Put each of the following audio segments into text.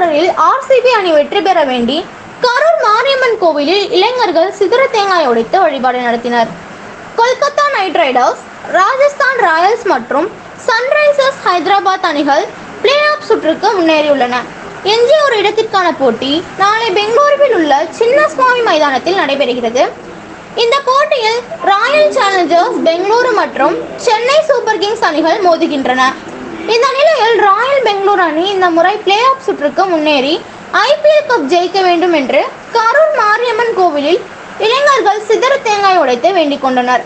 தொடரில் ஆர்சிபி அணி வெற்றி பெற வேண்டி கரூர் மாரியம்மன் கோவிலில் இளைஞர்கள் சிதற தேங்காய் உடைத்து வழிபாடு நடத்தினர். Kolkata Knight Riders Rajasthan Royals மற்றும் சன்ரைசர்ஸ் ஹைதராபாத் அணிகள் பிளே ஆஃப் சுற்றுக்கு முன்னேறியுள்ளன. எஞ்சிய ஒரு இடத்திற்கான போட்டி நாளை பெங்களூருவில் உள்ள சின்னசுவாமி மைதானத்தில் நடைபெறுகிறது. இந்த போட்டியில் ராயல் சேலஞ்சர்ஸ் பெங்களூரு மற்றும் சென்னை சூப்பர் கிங்ஸ் அணிகள் மோதுகின்றன. இந்த நிலையில் ராயல் பெங்களூர் அணி இந்த முறை பிளே ஆஃப் சுற்றுக்கு முன்னேறி ஐபிஎல் கப் ஜெயிக்க வேண்டும் என்று கரூர் மாரியம்மன் கோவிலில் இளைஞர்கள் சிதற தேங்காய் உடைத்து வேண்டிக் கொண்டனர்.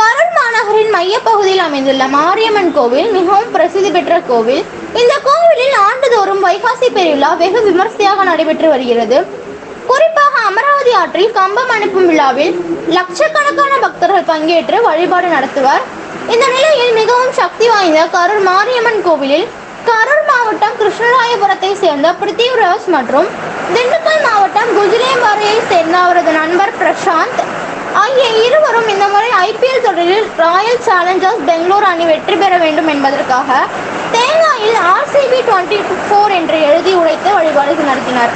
கரூர் மாநகரின் மையப்பகுதியில் அமைந்துள்ள மாரியம்மன் கோவில் மிகவும் பிரசித்தி பெற்ற கோவில். இந்த கோவிலில் ஆண்டுதோறும் வைகாசி பெருவிழா வெகு விமர்சையாக நடைபெற்று வருகிறது. அமராவதி ஆற்றில் கம்பம் அனுப்பும் விழாவில் லட்சக்கணக்கான பக்தர்கள் பங்கேற்று வழிபாடு நடத்துவர். இந்த நிலையில் மிகவும் சக்தி வாய்ந்த கரூர் மாரியம்மன் கோவிலில் கரூர் மாவட்டம் கிருஷ்ணராயபுரத்தை சேர்ந்த பிருத்திவிராஜ் மற்றும் திண்டுக்கல் மாவட்டம் குஜிலியம்பாறையை சேர்ந்த அவரது நண்பர் பிரசாந்த் ஆகிய இருவரும் இந்த முறை ஐபிஎல் தொடரில் ராயல் சேலஞ்சர்ஸ் பெங்களூர் அணி வெற்றி பெற வேண்டும் என்பதற்காக தேங்காயில் ஆர்சிபி டுவெண்ட்டி ஃபோர் என்று எழுதி உடைத்து வழிபாடு நடத்தினர்.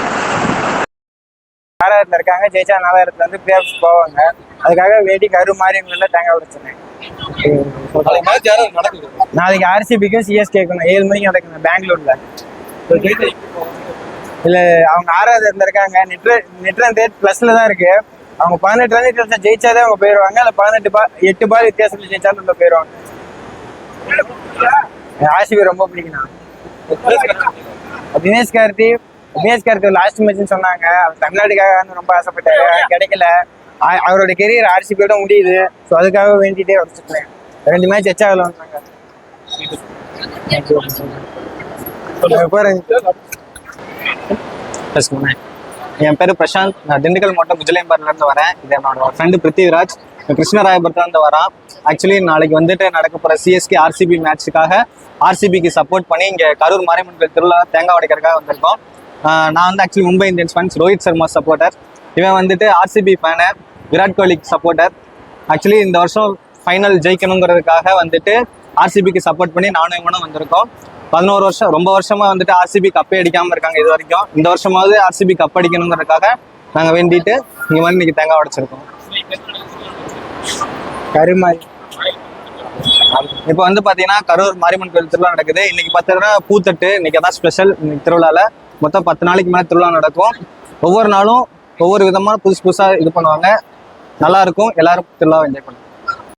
நாலாயிரத்துல இருக்காங்க. ஜெயிச்சா நாலாயிரத்துல இருந்து பிளே போவாங்க. அதுக்காக வேண்டி கரு மாரியம்மன்ல தேங்காய் உடைச்சிருந்தேன் நாளைக்கு ஆர்சிபிக்கும் சிஎஸ்கேக்கும் ஏழு மணிக்கு நடக்குது பெங்களூர்ல. இல்ல அவங்க ஆறாவது இடத்துல இருக்காங்க. நெட் நெட் ரன் ரேட் பிளஸ்ல தான் இருக்கு. அவங்க பதினெட்டு ரன் வித்தியாசம் ஜெயிச்சாதே அவங்க போயிடுவாங்க இல்ல பதினெட்டு பால் எட்டு பால் வித்தியாசத்துல ஜெயிச்சாலும் உள்ள போயிடுவாங்க ஆர்சிபி ரொம்ப பிடிக்கும் தினேஷ் கார்த்தி கார்த்தி லாஸ்ட் மேட்ச்னு சொன்னாங்க. அவர் தமிழ்நாட்டுக்காக வந்து ரொம்ப ஆசைப்பட்டாரு. கிடைக்கல. அவரோட கெரியர் ஆர்சிபியோட முடியுது. ஸோ அதுக்காக வேண்டிட்டே வச்சுருக்கேன் ரெண்டு மேட்ச் எச்சா விளாண்டாங்க என் பேர் பிரசாந்த். நான் திண்டுக்கல் மாவட்டம் குஜலேம்பாரிலேருந்து வரேன். இது என்னோட ஃப்ரெண்டு பிருத்திவிராஜ். கிருஷ்ணராயபுரத்துலேருந்து வரான். ஆக்சுவலி நாளைக்கு வந்துட்டு நடக்க போகிற சிஎஸ்கே ஆர்சிபி மேட்ச்சுக்காக ஆர்சிபிக்கு சப்போர்ட் பண்ணி இங்கே கரூர் மாரியம்மன் கோயில் திருவிழா தேங்காய் உடைக்கிறதுக்காக வந்திருக்கோம். நான் வந்து actually Mumbai Indians fans Rohit Sharma supporter இவன் வந்துட்டு ஆர்சிபி ஃபேனு விராட் கோலிக்கு சப்போர்ட்டர் ஆக்சுவலி இந்த வருஷம் ஃபைனல் ஜெயிக்கணுங்கிறதுக்காக வந்துட்டு ஆர்சிபிக்கு சப்போர்ட் பண்ணி நானும் இவனும் வந்திருக்கோம். பதினோரு வருஷம் ரொம்ப வருஷமா வந்துட்டு ஆர்சிபி கப்பே அடிக்காம இருக்காங்க இது வரைக்கும். இந்த வருஷமாவது ஆர்சிபி கப் அடிக்கணுங்கிறதுக்காக நாங்க வேண்டிட்டு இங்க வந்து இன்னைக்கு தேங்காய் உடைச்சிருக்கோம். கருமாரி. இப்போ வந்து பாத்தீங்கன்னா கரூர் மாரியம்மன் கோயில் திருவிழா நடக்குது. இன்னைக்கு பார்த்தீங்கன்னா பூத்தட்டு இன்னைக்கு அதான் ஸ்பெஷல் இன்னைக்கு திருவிழால மொத்தம் பத்து நாளைக்கு மேலே திருவிழா நடக்கும். ஒவ்வொரு நாளும் ஒவ்வொரு விதமான புதுசு புதுசா இது பண்ணுவாங்க. நல்லா இருக்கும். எல்லாரும் திருவிழாவை என்ஜாய் பண்ணுவாங்க